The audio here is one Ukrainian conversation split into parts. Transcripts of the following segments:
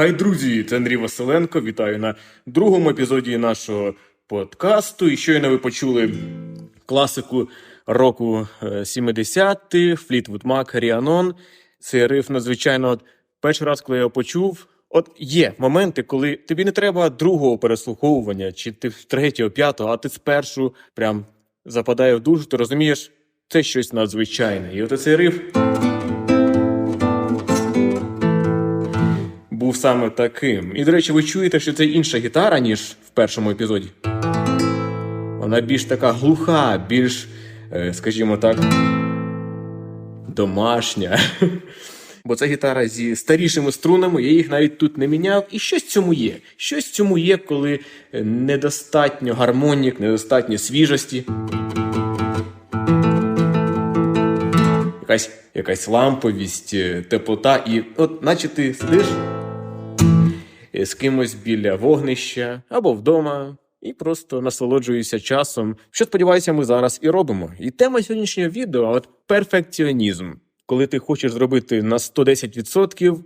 Хай, друзі, це Андрій Василенко. Вітаю на другому епізоді нашого подкасту. І щойно ви почули класику року е, 70-х, Флітвуд Мак, Ріанон. Цей риф надзвичайно от, перший раз, коли я його почув. От є моменти, коли тобі не треба другого переслуховування, чи ти третього, п'ятого, а ти спершу прям западає в душу, ти розумієш, це щось надзвичайне. І от цей риф. Був саме таким. І, до речі, ви чуєте, що це інша гітара, ніж в першому епізоді. Вона більш така глуха, більш, е, скажімо так, домашня. Бо це гітара зі старішими струнами, я їх навіть тут не міняв. І щось цьому є. Щось цьому є, коли е, недостатньо гармонік, недостатньо свіжості. Якась, якась ламповість, е, теплота, і от наче ти сидиш з кимось біля вогнища або вдома, і просто насолоджуюся часом, що сподіваюся, ми зараз і робимо. І тема сьогоднішнього відео от перфекціонізм, коли ти хочеш зробити на 110%,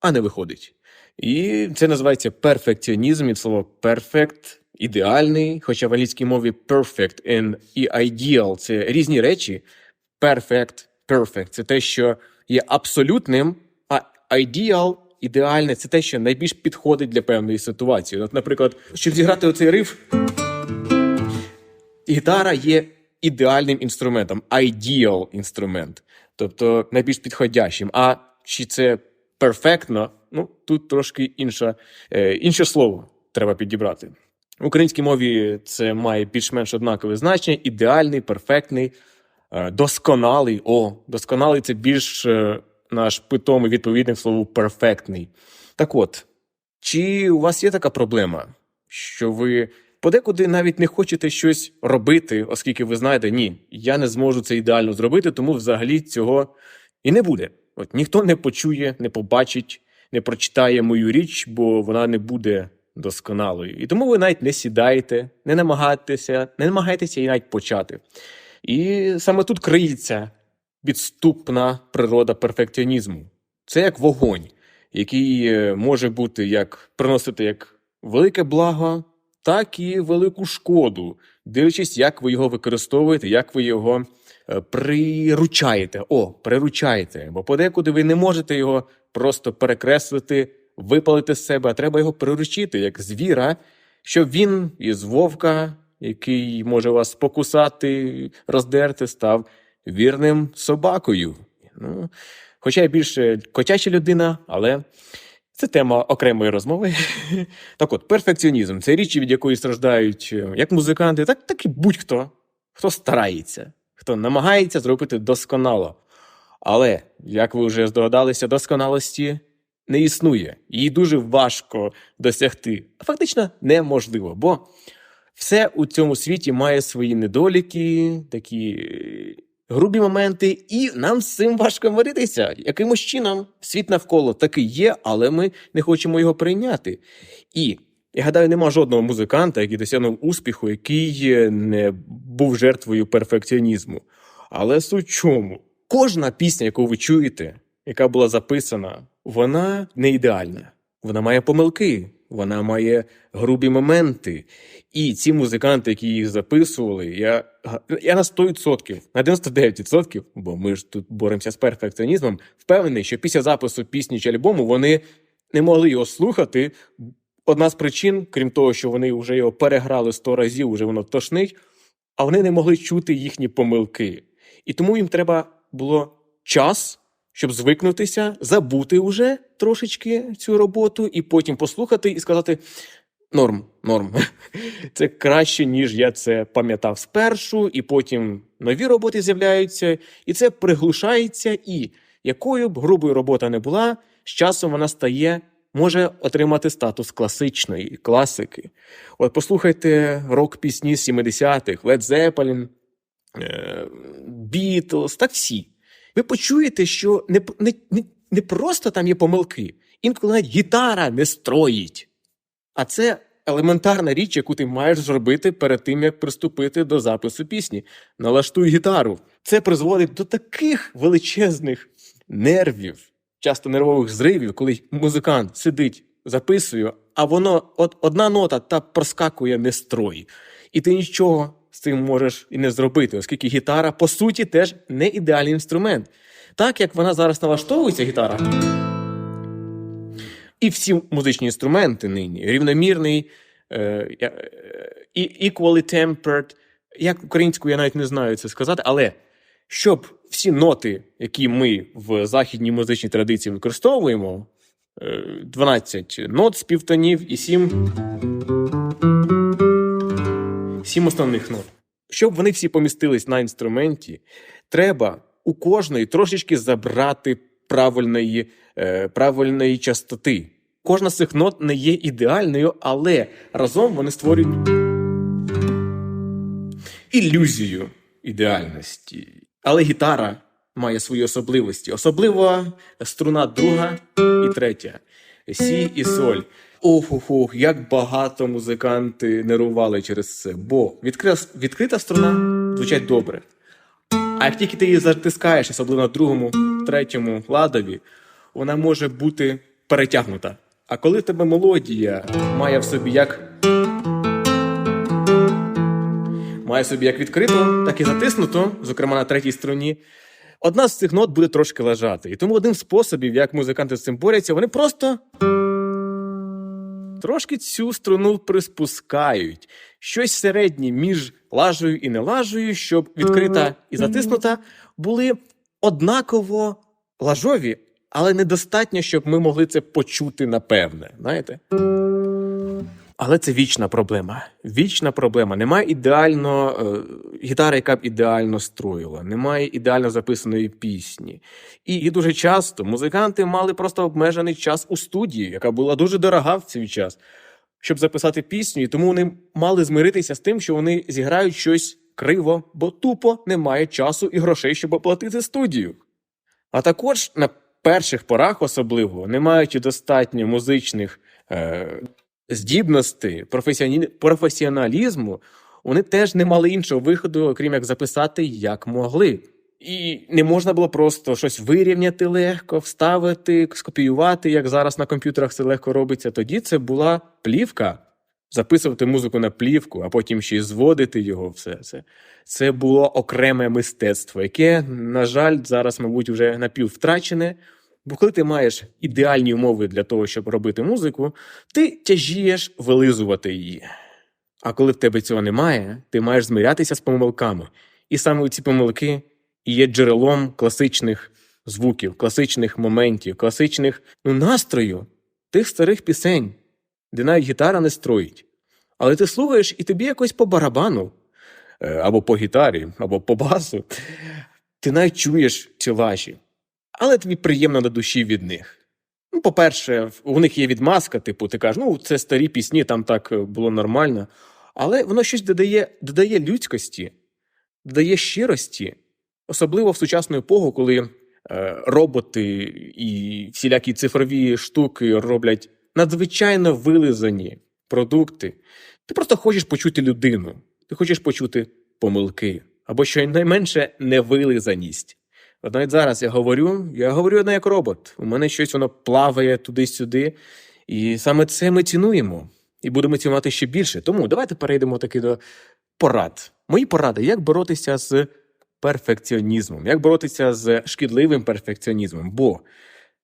а не виходить. І це називається перфекціонізм від слова perfect, ідеальний, хоча в англійській мові perfect and і ideal – це різні речі. Perfect, perfect – це те, що є абсолютним, а ideal – ідеальне це те, що найбільш підходить для певної ситуації. От, наприклад, щоб зіграти оцей риф, гітара є ідеальним інструментом, ideal інструмент, тобто найбільш підходящим. А чи це перфектно? Ну тут трошки інша, е, інше слово треба підібрати. В українській мові це має більш-менш однакове значення: ідеальний, перфектний, е, досконалий. О, досконалий це більш е, наш питомий відповідник слову перфектний. Так от, чи у вас є така проблема, що ви подекуди навіть не хочете щось робити, оскільки ви знаєте, ні, я не зможу це ідеально зробити, тому взагалі цього і не буде. От ніхто не почує, не побачить, не прочитає мою річ, бо вона не буде досконалою. І тому ви навіть не сідаєте, не намагаєтеся, не намагаєтеся її навіть почати. І саме тут криється підступна природа перфекціонізму. Це як вогонь, який е, може бути як приносити як велике благо, так і велику шкоду, дивлячись, як ви його використовуєте, як ви його е, приручаєте. О, приручаєте. Бо подекуди ви не можете його просто перекреслити, випалити з себе, а треба його приручити, як звіра, щоб він із вовка, який може вас покусати, роздерти, став вірним собакою. Ну, хоча я більше котяча людина, але це тема окремої розмови. Так от, перфекціонізм це річ, від якої страждають е, як музиканти, так, так і будь-хто, хто старається, хто намагається зробити досконало. Але, як ви вже здогадалися, досконалості не існує. Її дуже важко досягти. Фактично неможливо, бо все у цьому світі має свої недоліки, такі е, грубі моменти, і нам з цим важко миритися. Якимось чином світ навколо такий є, але ми не хочемо його прийняти. І я гадаю, нема жодного музиканта, який досягнув успіху, який е, не був жертвою перфекціонізму. Але суть чому? Кожна пісня, яку ви чуєте, яка була записана, вона не ідеальна. Вона має помилки, вона має грубі моменти. І ці музиканти, які їх записували, я, я на 100%, на 99%, бо ми ж тут боремося з перфекціонізмом, впевнений, що після запису пісні чи альбому вони не могли його слухати. Одна з причин, крім того, що вони вже його переграли 100 разів, вже воно тошнить, а вони не могли чути їхні помилки. І тому їм треба було час, щоб звикнутися, забути вже трошечки цю роботу, і потім послухати і сказати: норм, норм. Це краще, ніж я це пам'ятав спершу, і потім нові роботи з'являються, і це приглушається. І якою б грубою робота не була, з часом вона стає. Може отримати статус класичної класики. От послухайте рок-пісні 70-х, Led Zeppelin, Beatles, так всі. Ви почуєте, що не, не, не, просто там є помилки, інколи навіть гітара не строїть. А це елементарна річ, яку ти маєш зробити перед тим, як приступити до запису пісні. Налаштуй гітару. Це призводить до таких величезних нервів, часто нервових зривів, коли музикант сидить записую, а воно от одна нота та проскакує не строй. І ти нічого з цим можеш і не зробити, оскільки гітара, по суті, теж не ідеальний інструмент. Так як вона зараз налаштовується, гітара. І всі музичні інструменти нині рівномірний, е, е, equally tempered. Як українською я навіть не знаю це сказати, але щоб всі ноти, які ми в західній музичній традиції використовуємо, е, 12 нот співтонів і 7, 7 основних нот. Щоб вони всі помістились на інструменті, треба у кожної трошечки забрати правильної, е, правильної частоти. Кожна з цих нот не є ідеальною, але разом вони створюють ілюзію ідеальності. Але гітара має свої особливості. Особливо струна друга і третя. Сі і соль. Ох, ох, як багато музиканти нервували через це. Бо відкрита, струна звучать добре. А як тільки ти її затискаєш, особливо на другому, третьому ладові, вона може бути перетягнута. А коли в тебе мелодія має в собі як має собі як відкрито, так і затиснуто, зокрема на третій струні, одна з цих нот буде трошки лежати. І тому одним способів, як музиканти з цим борються, вони просто трошки цю струну приспускають. Щось середнє між лажею і нелажею, щоб відкрита і затиснута були однаково лажові, але недостатньо, щоб ми могли це почути напевне. Знаєте? Але це вічна проблема. Вічна проблема. Немає ідеально е, гітари, яка б ідеально строїла, немає ідеально записаної пісні. І, і дуже часто музиканти мали просто обмежений час у студії, яка була дуже дорога в цей час, щоб записати пісню. І тому вони мали змиритися з тим, що вони зіграють щось криво, бо тупо немає часу і грошей, щоб оплатити студію. А також на перших порах, особливо, не маючи достатньо музичних е, професіоні... професіоналізму, вони теж не мали іншого виходу, окрім як записати як могли. І не можна було просто щось вирівняти легко, вставити, скопіювати, як зараз на комп'ютерах це легко робиться. Тоді це була плівка. Записувати музику на плівку, а потім ще й зводити його все це. Це було окреме мистецтво, яке, на жаль, зараз, мабуть, вже напіввтрачене. Бо коли ти маєш ідеальні умови для того, щоб робити музику, ти тяжієш вилизувати її. А коли в тебе цього немає, ти маєш змирятися з помилками. І саме ці помилки є джерелом класичних звуків, класичних моментів, класичних ну, настрою тих старих пісень, де навіть гітара не строїть. Але ти слухаєш, і тобі якось по барабану, е, або по гітарі, або по басу, ти навіть чуєш ці лажі. Але тобі приємно на душі від них. Ну, по-перше, у них є відмазка, типу, ти кажеш, ну, це старі пісні, там так е, було нормально. Але воно щось додає, додає людськості, додає щирості, особливо в сучасну епоху, коли е, роботи і всілякі цифрові штуки роблять надзвичайно вилизані продукти. Ти просто хочеш почути людину, ти хочеш почути помилки або щонайменше невилизаність. От навіть зараз я говорю, я говорю не як робот. У мене щось воно плаває туди-сюди. І саме це ми цінуємо і будемо цінувати ще більше. Тому давайте перейдемо таки до порад. Мої поради, як боротися з перфекціонізмом, як боротися з шкідливим перфекціонізмом. Бо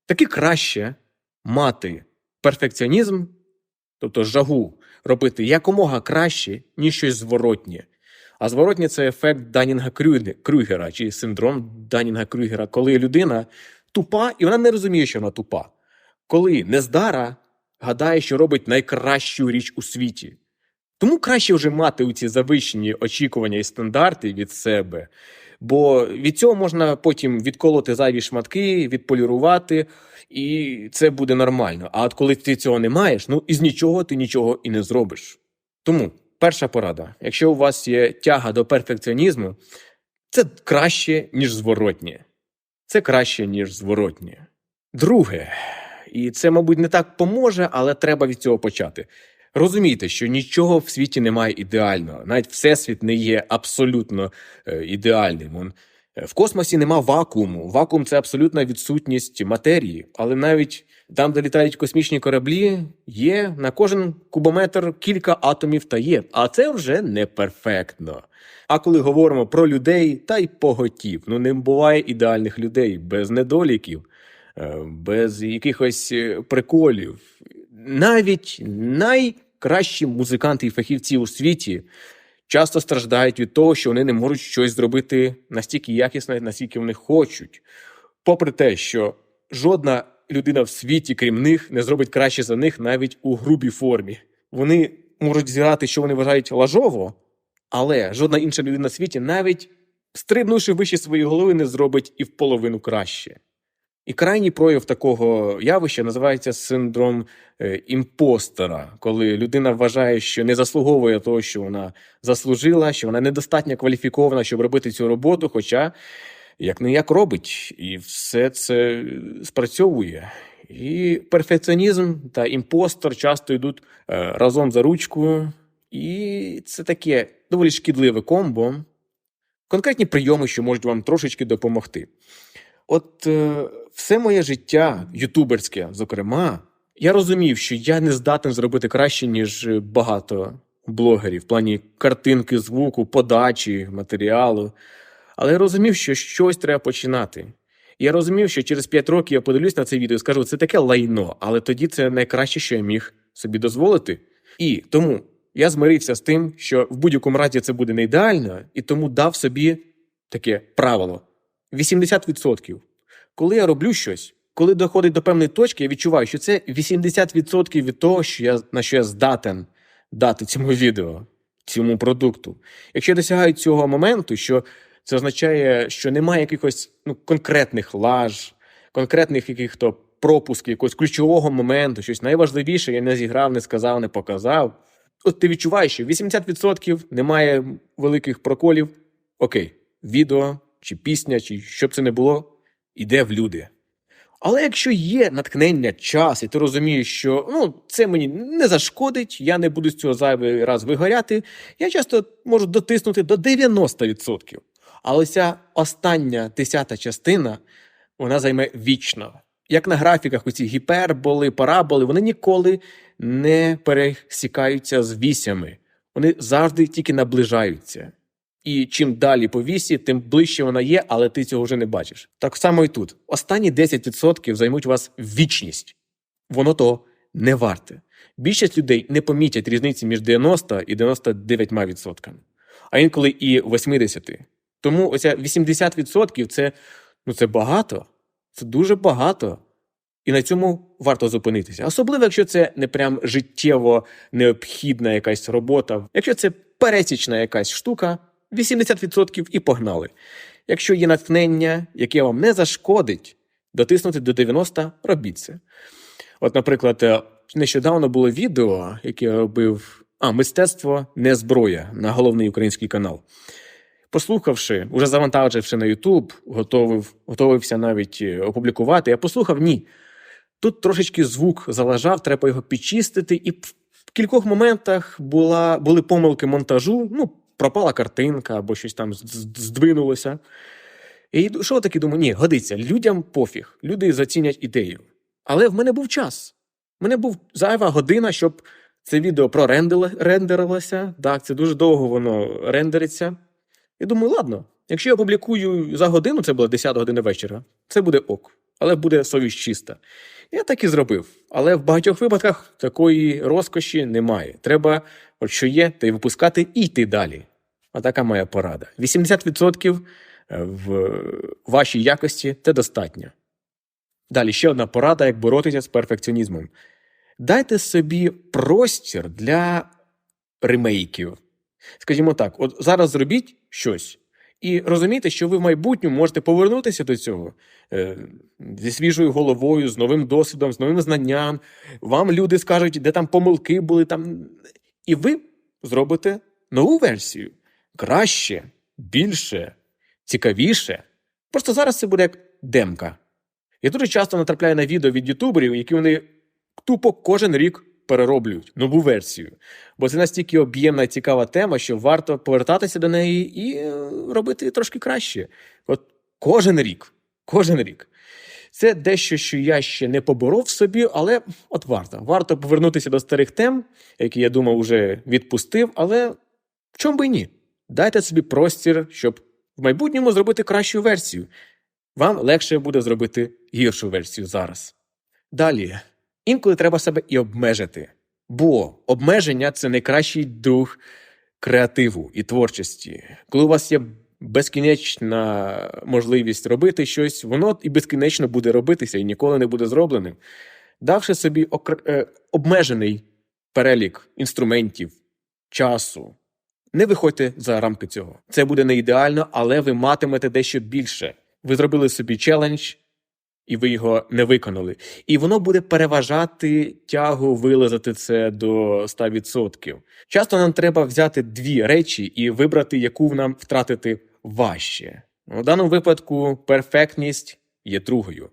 таки краще мати перфекціонізм, тобто жагу, робити якомога краще, ніж щось зворотнє. А зворотнє це ефект Данінга Крюгера чи синдром Данінга Крюгера, коли людина тупа, і вона не розуміє, що вона тупа. Коли нездара гадає, що робить найкращу річ у світі. Тому краще вже мати у ці завищені очікування і стандарти від себе, бо від цього можна потім відколоти зайві шматки, відполірувати, і це буде нормально. А от коли ти цього не маєш, ну із нічого ти нічого і не зробиш. Тому перша порада: якщо у вас є тяга до перфекціонізму, це краще, ніж зворотнє. Це краще, ніж зворотнє. Друге, і це, мабуть, не так поможе, але треба від цього почати. Розумійте, що нічого в світі немає ідеального. Навіть всесвіт не є абсолютно е, ідеальним. В космосі нема вакууму. Вакуум це абсолютна відсутність матерії, але навіть там, де літають космічні кораблі, є на кожен кубометр кілька атомів та є. А це вже не перфектно. А коли говоримо про людей, та й поготів. Ну не буває ідеальних людей без недоліків, е, без якихось е, приколів. Навіть найкращі музиканти і фахівці у світі часто страждають від того, що вони не можуть щось зробити настільки якісно, наскільки вони хочуть. Попри те, що жодна людина в світі, крім них, не зробить краще за них навіть у грубій формі. Вони можуть зіграти, що вони вважають лажово, але жодна інша людина в світі, навіть стрибнувши вище своєї голови, не зробить і в половину краще. І крайній прояв такого явища називається синдром е, імпостера, коли людина вважає, що не заслуговує того, що вона заслужила, що вона недостатньо кваліфікована, щоб робити цю роботу, хоча як не як робить, і все це спрацьовує. І перфекціонізм та імпостер часто йдуть е, разом за ручку, і це таке доволі шкідливе комбо. Конкретні прийоми, що можуть вам трошечки допомогти. От е, все моє життя, ютуберське, зокрема, я розумів, що я не здатен зробити краще, ніж багато блогерів в плані картинки, звуку, подачі, матеріалу. Але я розумів, що щось треба починати. Я розумів, що через 5 років я подивлюсь на це відео і скажу, це таке лайно, але тоді це найкраще, що я міг собі дозволити. І тому я змирився з тим, що в будь-якому разі це буде не ідеально, і тому дав собі таке правило: 80%. Коли я роблю щось, коли доходить до певної точки, я відчуваю, що це 80% від того, що я, на що я здатен дати цьому відео, цьому продукту. Якщо я досягаю цього моменту, що це означає, що немає якихось ну, конкретних лаж, конкретних яких-то пропусків, якогось ключового моменту, щось найважливіше я не зіграв, не сказав, не показав. От ти відчуваєш, що 80% немає великих проколів. Окей, відео чи пісня, чи що б це не було, іде в люди. Але якщо є натхнення, час, і ти розумієш, що ну, це мені не зашкодить, я не буду з цього зайвий раз вигоряти, я часто можу дотиснути до 90%. Але ця остання десята частина вона займе вічно. Як на графіках, оці гіперболи, параболи, вони ніколи не пересікаються з вісями. Вони завжди тільки наближаються. І чим далі по вісі, тим ближче вона є, але ти цього вже не бачиш. Так само і тут. Останні 10% займуть вас вічність. Воно того не варте. Більшість людей не помітять різниці між 90 і 99%, а інколи і 80%. Тому оця 80% це, ну, це багато, це дуже багато. І на цьому варто зупинитися. Особливо, якщо це не прям життєво необхідна якась робота, якщо це пересічна якась штука, 80% і погнали. Якщо є натхнення, яке вам не зашкодить, дотиснути до 90 робіть це. От, наприклад, е, нещодавно було відео, яке робив а, мистецтво не зброя на головний український канал. Послухавши, уже завантаживши на YouTube, готовив, готовився навіть е, опублікувати. Я послухав, ні. Тут трошечки звук залежав, треба його підчистити, і в кількох моментах була, були помилки монтажу. Ну, пропала картинка або щось там здвинулося. І що таки думаю, ні, годиться, людям пофіг, люди зацінять ідею. Але в мене був час. В мене був зайва година, щоб це відео прорендерилося. Так, це дуже довго воно рендериться. Я думаю, ладно, якщо я публікую за годину, це була 10 година вечора, це буде ок, але буде совість чиста. Я так і зробив. Але в багатьох випадках такої розкоші немає. Треба, от що є, та й випускати і йти далі. А така моя порада. 80% в вашій якості це достатньо. Далі ще одна порада, як боротися з перфекціонізмом. Дайте собі простір для ремейків. Скажімо так, от зараз зробіть щось, і розумійте, що ви в майбутньому можете повернутися до цього е, зі свіжою головою, з новим досвідом, з новим знанням. Вам люди скажуть, де там помилки були, там. І ви зробите нову версію. Краще, більше, цікавіше. Просто зараз це буде як демка. Я дуже часто натрапляю на відео від ютуберів, які вони тупо кожен рік перероблюють нову версію. Бо це настільки об'ємна і цікава тема, що варто повертатися до неї і е, робити трошки краще. От кожен рік, кожен рік. Це дещо, що я ще не поборов собі, але от варто. Варто повернутися до старих тем, які я думав, вже відпустив, але в чому би і ні? Дайте собі простір, щоб в майбутньому зробити кращу версію. Вам легше буде зробити гіршу версію зараз. Далі, інколи треба себе і обмежити, бо обмеження це найкращий друг креативу і творчості. Коли у вас є безкінечна можливість робити щось, воно і безкінечно буде робитися і ніколи не буде зробленим, давши собі окр... е, обмежений перелік інструментів, часу. Не виходьте за рамки цього. Це буде не ідеально, але ви матимете дещо більше. Ви зробили собі челендж, і ви його не виконали. І воно буде переважати тягу вилазити це до 100%. Часто нам треба взяти дві речі і вибрати, яку нам втратити важче. У даному випадку перфектність є другою.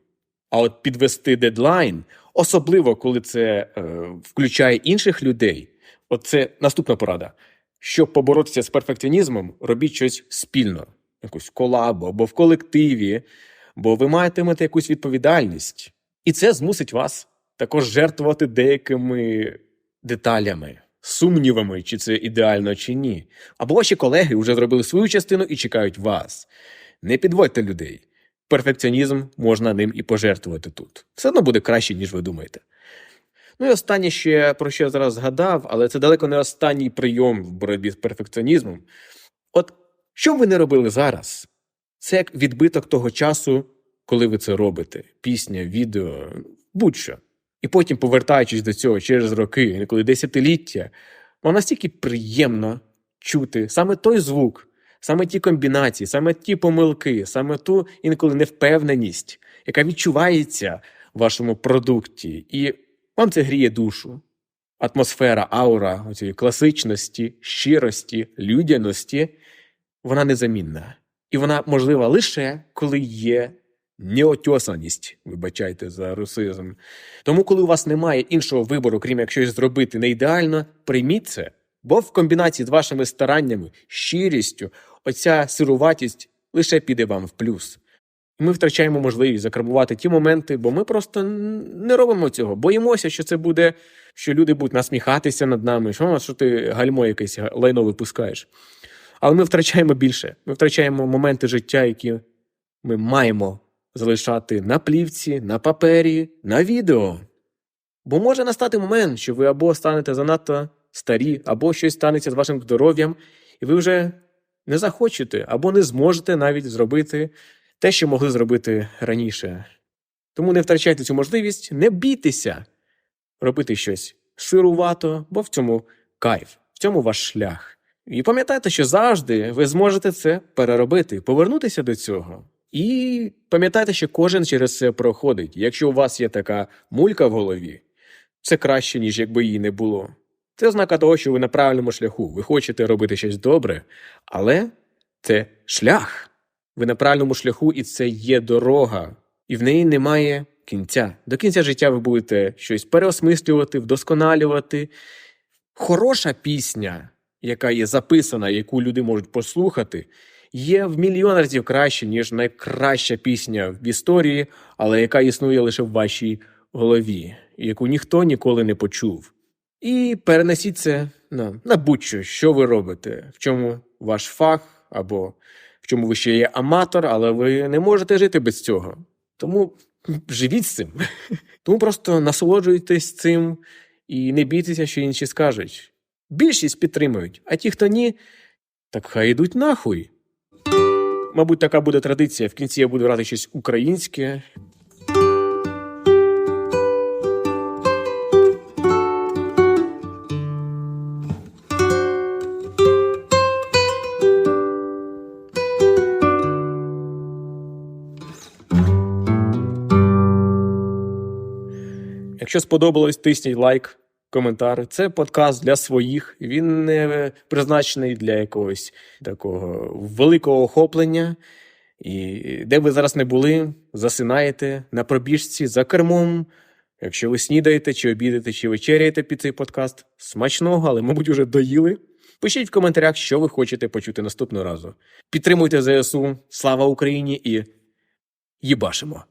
А от підвести дедлайн, особливо коли це е, включає інших людей, от це наступна порада. Щоб поборотися з перфекціонізмом, робіть щось спільно, якусь колабу або в колективі, бо ви матимете якусь відповідальність. І це змусить вас також жертвувати деякими деталями, сумнівами, чи це ідеально, чи ні. Або ваші колеги вже зробили свою частину і чекають вас. Не підводьте людей. Перфекціонізм можна ним і пожертвувати тут. Все одно буде краще, ніж ви думаєте. Ну і останнє ще про що я зараз згадав, але це далеко не останній прийом в боротьбі з перфекціонізмом. От що б ви не робили зараз? Це як відбиток того часу, коли ви це робите: пісня, відео, будь-що. І потім, повертаючись до цього через роки, інколи десятиліття, вам настільки приємно чути саме той звук, саме ті комбінації, саме ті помилки, саме ту інколи невпевненість, яка відчувається в вашому продукті. І вам це гріє душу. Атмосфера, аура цієї класичності, щирості, людяності, вона незамінна. І вона можлива лише коли є неотьосаність, вибачайте за русизм. Тому, коли у вас немає іншого вибору, крім як щось зробити не ідеально, прийміть це, бо в комбінації з вашими стараннями, щирістю, оця сируватість лише піде вам в плюс. Ми втрачаємо можливість закарбувати ті моменти, бо ми просто не робимо цього. Боїмося, що це буде, що люди будуть насміхатися над нами, що, що ти гальмо якесь лайно випускаєш. Але ми втрачаємо більше. Ми втрачаємо моменти життя, які ми маємо залишати на плівці, на папері, на відео. Бо може настати момент, що ви або станете занадто старі, або щось станеться з вашим здоров'ям, і ви вже не захочете або не зможете навіть зробити те, що могли зробити раніше. Тому не втрачайте цю можливість, не бійтеся робити щось сирувато, бо в цьому кайф, в цьому ваш шлях. І пам'ятайте, що завжди ви зможете це переробити, повернутися до цього. І пам'ятайте, що кожен через це проходить. Якщо у вас є така мулька в голові, це краще, ніж якби її не було. Це ознака того, що ви на правильному шляху. Ви хочете робити щось добре, але це шлях. Ви на правильному шляху, і це є дорога, і в неї немає кінця. До кінця життя ви будете щось переосмислювати, вдосконалювати. Хороша пісня, яка є записана, яку люди можуть послухати, є в мільйон разів краще, ніж найкраща пісня в історії, але яка існує лише в вашій голові, яку ніхто ніколи не почув. І перенесіть це на, на будь-що, що ви робите, в чому ваш фах, або в чому ви ще є аматор, але ви не можете жити без цього. Тому живіть з цим. Тому просто насолоджуйтесь цим і не бійтеся, що інші скажуть. Більшість підтримують, а ті, хто ні, так хай йдуть нахуй. Мабуть, така буде традиція. В кінці я буду грати щось українське. Якщо сподобалось, тисніть лайк, коментар. Це подкаст для своїх. Він не призначений для якогось такого великого охоплення. І де ви зараз не були, засинаєте на пробіжці за кермом, Якщо ви снідаєте, чи обідаєте, чи вечеряєте під цей подкаст, смачного, але, мабуть, уже доїли. Пишіть в коментарях, що ви хочете почути наступного разу. Підтримуйте ЗСУ, слава Україні і їбашимо!